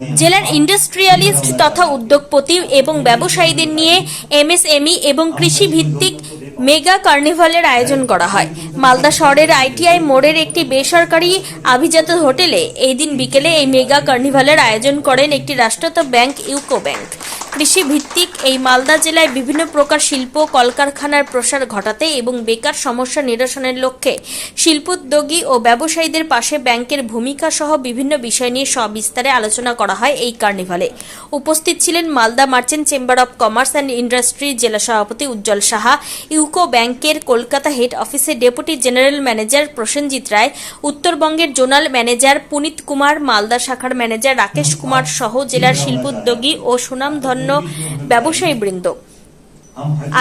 জেলার ইন্ডাস্ট্রিয়ালিস্ট তথা উদ্যোগপতি এবং ব্যবসায়ীদের নিয়ে এমএসএমই এবং কৃষি ভিত্তিক মেগা কার্নিভালের আয়োজন করা হয়। মালদা শহরের আইটিআই মোড়ের একটি বেসরকারি আভিজাত হোটেলে এই দিন বিকেলে এই মেগা কার্নিভালের আয়োজন করেন একটি রাষ্ট্রায়ত্ত ব্যাংক ইউকো ব্যাংক। কৃষি ভিত্তিক এই মালদা জেলায় বিভিন্ন প্রকার শিল্প, কলকারখানার প্রসার ঘটাতে এবং বেকার সমস্যা নিরসনের লক্ষ্যে শিল্পোদ্যোগী ও ব্যবসায়ীদের পাশে ব্যাংকের ভূমিকা সহ বিভিন্ন বিষয় নিয়ে সবিস্তারে আলোচনা করা হয় এই কার্নিভালে। উপস্থিত ছিলেন Malda Merchant Chamber of Commerce and Industry জেলা সভাপতি উজ্জ্বল সাহা, ইউকো ব্যাংকের কলকাতা হেড অফিসের deputy general manager Prasenjit Roy, উত্তরবঙ্গের জোনাল ম্যানেজার পুনিত কুমার, মালদা শাখার ম্যানেজার রাকেশ কুমার সহ জেলার শিল্পোদ্যোগী ও সুনামধন্য ব্যবসায়ীবৃন্দ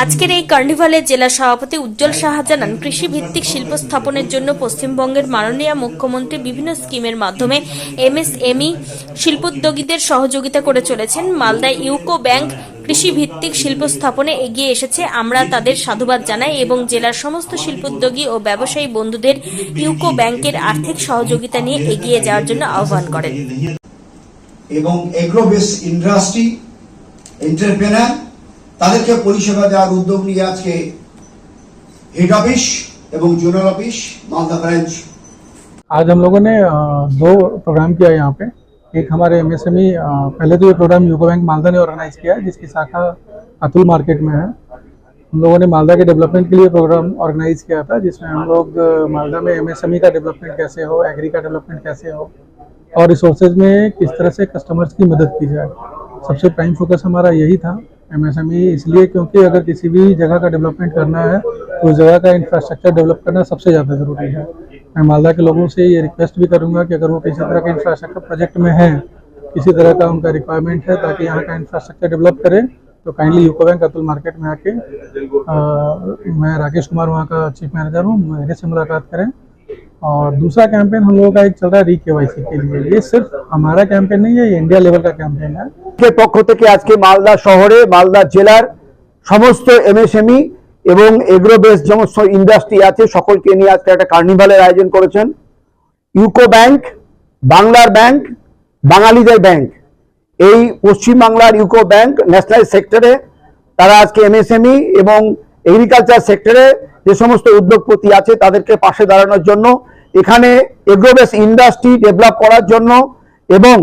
আজকের এই কার্নিভালে জেলা সভাপতি উজ্জ্বল সাহা জানান কৃষি ভিত্তিক শিল্প স্থাপনের জন্য পশ্চিমবঙ্গের মাননীয় মুখ্যমন্ত্রী বিভিন্ন স্কিমের মাধ্যমে এমএসএমই শিল্পোদ্যোগীদের সহযোগিতা করে চলেছেন। মালদা ইউকো ব্যাংক কৃষি ভিত্তিক শিল্প স্থাপনে এগিয়ে এসেছে। আমরা তাদের সাধুবাদ জানাই এবং জেলার সমস্ত শিল্পোদ্যোগী ও ব্যবসায়ী বন্ধুদের ইউকো ব্যাংকের আর্থিক সহযোগিতা নিয়ে এগিয়ে যাওয়ার জন্য আহ্বান করেন। এবং ইন্ডাস্ট্রি এন্টারপ্রেনার তাদেরকে পরিষেবা দেওয়ার উদ্যোগ নিয়ে আজকে হেড অফিস এবং জোনাল অফিস মালদা ব্রাঞ্চ आज हम लोगों ने अ, दो प्रोग्राम किया है यहाँ पे एक हमारे एमएसएमई पहले तो ये प्रोग्राम यूको बैंक मालदा ने ऑर्गेनाइज किया है जिसकी शाखा अतुल मार्केट में है हम लोगों ने मालदा के डेवलपमेंट के लिए प्रोग्राम ऑर्गेनाइज किया था जिसमें हम लोग अ, मालदा में एमएसएमई का डेवलपमेंट कैसे हो एग्री का डेवलपमेंट कैसे हो और रिसोर्सेज में किस तरह से कस्टमर्स की मदद की जाए सबसे प्राइम फोकस हमारा यही था एमएसएमई इसलिए क्योंकि अगर किसी भी जगह का डेवलपमेंट करना है तो उस जगह का इंफ्रास्ट्रक्चर डेवलप करना सबसे ज़्यादा ज़रूरी है। मैं मालदा के लोगों से ये रिक्वेस्ट भी करूँगा कि अगर वो किसी तरह के इंफ्रास्ट्रक्चर प्रोजेक्ट में हैं किसी तरह का उनका रिक्वायरमेंट है ताकि यहाँ का इंफ्रास्ट्रक्चर डेवलप करें तो kindly UCO bank Atul market में आके अ, मैं राकेश कुमार वहाँ का चीफ मैनेजर हूँ मेरे से मुलाकात करें। और दूसरा कैंपेन हम लोगों का एक चल रहा है री के के लिए ये सिर्फ हमारा कैंपेन नहीं है ये इंडिया लेवल का कैंपेन है ব্যাংকের পক্ষ থেকে আজকে মালদা শহরে মালদা জেলার সমস্ত এমএসএমই এবং এগ্রো বেস সমস্ত ইন্ডাস্ট্রি আছে সকলকে নিয়ে আজকে একটা কার্নিভালের আয়োজন করেছেন ইউকো ব্যাংক বাংলার ব্যাংক বাঙালিদের ব্যাংক এই পশ্চিমবাংলার ইউকো ব্যাংক ন্যাশনাল সেক্টরে তারা আজকে এমএসএমই এবং এগ্রিকালচার সেক্টরে যে সমস্ত উদ্যোগপতি আছে তাদেরকে পাশে দাঁড়ানোর জন্য, এখানে এগ্রোবেস ইন্ডাস্ট্রি ডেভেলপ করার জন্য এবং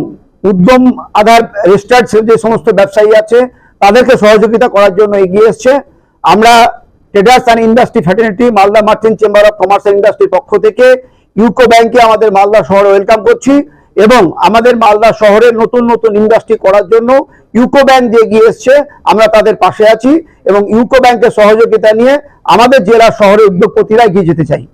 উদ্যম আধার রেজিস্টার্ড যে সমস্ত ব্যবসায়ী আছে, তাদেরকে সহযোগিতা করার জন্য এগিয়ে এসছে। আমরা traders and industry fraternity, Malda merchant chamber of commerce ইন্ডাস্ট্রির পক্ষ থেকে ইউকো ব্যাংকে আমাদের মালদা শহরে ওয়েলকাম করছি। এবং আমাদের মালদা শহরে নতুন নতুন ইন্ডাস্ট্রি করার জন্য ইউকো ব্যাংক যে এগিয়ে এসছে, আমরা তাদের পাশে আছি এবং ইউকো ব্যাংকের সহযোগিতা নিয়ে আমাদের জেলা শহরে উদ্যোগপতিরা এগিয়ে যেতে চাই।